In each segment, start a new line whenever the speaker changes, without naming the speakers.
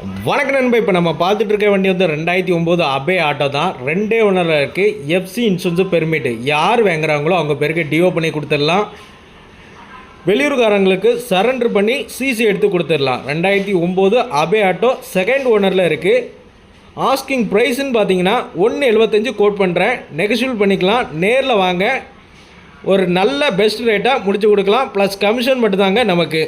வணக்கம் நண்பா இப்போ நம்ம பார்த்துட்டு இருக்க வண்டி வந்து ரெண்டாயிரத்தி ஒம்பது அபே ஆட்டோ தான். ரெண்டே ஒன்றில் இருக்குது எஃப்சி இன்சூரன்ஸு பெர்மிட் யார் வாங்குறாங்களோ அவங்க பேருக்கு டிஓ பண்ணி கொடுத்துடலாம். வெளியூர்காரங்களுக்கு சரண்டர் பண்ணி சிசி எடுத்து கொடுத்துடலாம். ரெண்டாயிரத்தி ஒம்பது அபே ஆட்டோ செகண்ட் ஓனரில் இருக்குது ஆஸ்கிங் ப்ரைஸ்ன்னு பார்த்தீங்கன்னா ஒன்று எழுபத்தஞ்சு கோட் பண்ணுறேன் நெகஷியல் பண்ணிக்கலாம். நேரில் வாங்க. ஒரு நல்ல பெஸ்ட் ரேட்டாக முடிச்சு கொடுக்கலாம். ப்ளஸ் கமிஷன் மட்டும்தாங்க நமக்கு.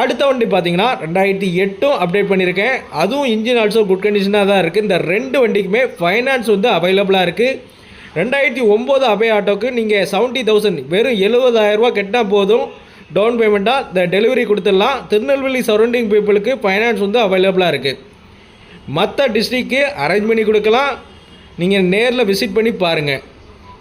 அடுத்த வண்டி பார்த்தீங்கன்னா ரெண்டாயிரத்தி எட்டும் அப்டேட் பண்ணியிருக்கேன். அதுவும் இன்ஜின் ஆல்சோ குட் கண்டிஷனாக தான் இருக்குது இந்த ரெண்டு வண்டிக்குமே ஃபைனான்ஸ் வந்து அவைலபிளாக இருக்குது ரெண்டாயிரத்தி ஒம்பது அபே ஆட்டோக்கு நீங்கள் செவன்ட்டி தௌசண்ட் வெறும் எழுபதாயிரரூபா கெட்டால் போதும். டவுன் பேமெண்ட்டாக இந்த டெலிவரி கொடுத்துடலாம். திருநெல்வேலி சரௌண்டிங் பீப்புளுக்கு ஃபைனான்ஸ் வந்து அவைலபிளாக இருக்குது மற்ற டிஸ்ட்ரிக்கு அரேஞ்ச் பண்ணி கொடுக்கலாம். நீங்கள் நேரில் விசிட் பண்ணி பாருங்கள்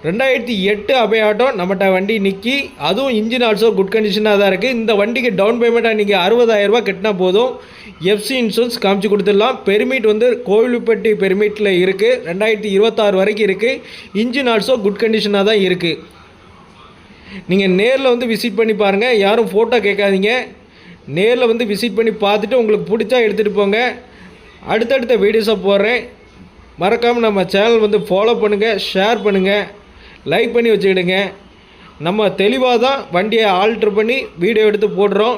ரெண்டாயிரத்தி எட்டு அபே ஆட்டோ நம்மகிட்ட வண்டி நிற்கி அதுவும் இன்ஜின் ஆல்சோ குட் கண்டிஷனாக தான் இருக்குது இந்த வண்டிக்கு டவுன் பேமெண்ட்டாக நீங்கள் அறுபதாயிரரூபா கட்டினா போதும். எஃப்சி இன்சூரன்ஸ் காமிச்சு கொடுத்துடலாம். பெர்மிட் வந்து கோவில்பட்டி பெர்மிட்டில் இருக்குது ரெண்டாயிரத்தி இருபத்தாறு வரைக்கும் இருக்குது இன்ஜின் ஆல்சோ குட் கண்டிஷனாக தான் இருக்குது நீங்கள் நேரில் வந்து விசிட் பண்ணி பாருங்கள் யாரும் ஃபோட்டோ கேட்காதீங்க. நேரில் வந்து விசிட் பண்ணி பார்த்துட்டு உங்களுக்கு பிடிச்சா எடுத்துகிட்டு போங்க. அடுத்தடுத்த வீடியோஸை போடுறேன். மறக்காமல் நம்ம சேனல் வந்து ஃபாலோ பண்ணுங்கள் ஷேர் பண்ணுங்கள் லைக் பண்ணி வச்சுக்கிடுங்க. நம்ம தெளிவாக தான் வண்டியை ஆல்ட்ரு பண்ணி வீடியோ எடுத்து போடுறோம்.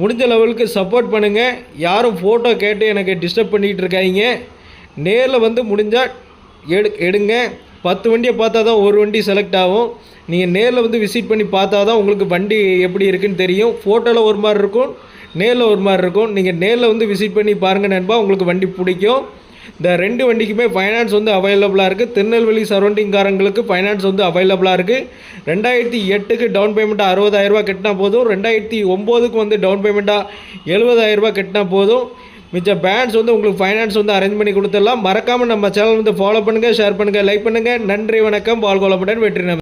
முடிஞ்ச லெவலுக்கு சப்போர்ட் பண்ணுங்கள் யாரும் ஃபோட்டோ கேட்டு எனக்கு டிஸ்டர்ப் பண்ணிக்கிட்டு இருக்காங்க நேரில் வந்து முடிஞ்சால் எடு எடுங்க. பத்து வண்டியை பார்த்தா தான் ஒரு வண்டி செலக்ட் ஆகும். நீங்கள் நேரில் வந்து விசிட் பண்ணி பார்த்தா தான் உங்களுக்கு வண்டி எப்படி இருக்குன்னு தெரியும். ஃபோட்டோவில் ஒரு மாதிரி இருக்கும். நேரில் ஒரு மாதிரி இருக்கும். நீங்கள் நேரில் வந்து விசிட் பண்ணி பாருங்கள் நண்பா. உங்களுக்கு வண்டி பிடிக்கும். இந்த ரெண்டு வண்டிக்குமே ஃபைனான்ஸ் வந்து அவைலபிளாக இருக்குது திருநெல்வேலி சரௌண்டிங்காரங்களுக்கு ஃபைனான்ஸ் வந்து அவைலபிளாக இருக்குது ரெண்டாயிரத்தி எட்டுக்கு டவுன் பேமெண்ட்டாக அறுபதாயிரரூபா கட்டினா போதும். ரெண்டாயிரத்தி ஒம்போதுக்கு வந்து டவுன் பேமெண்ட்டாக எழுபதாயிரரூபா கட்டினா போதும். மிச்ச பேண்ட்ஸ் வந்து உங்களுக்கு ஃபைனான்ஸ் வந்து அரேஞ்ச் பண்ணி கொடுத்துடலாம். மறக்காமல் நம்ம சேனல் வந்து ஃபாலோ பண்ணுங்கள் ஷேர் பண்ணுங்கள் லைக் பண்ணுங்கள் நன்றி வணக்கம். பால்கோலமுடன் வெற்றி நம்பர்.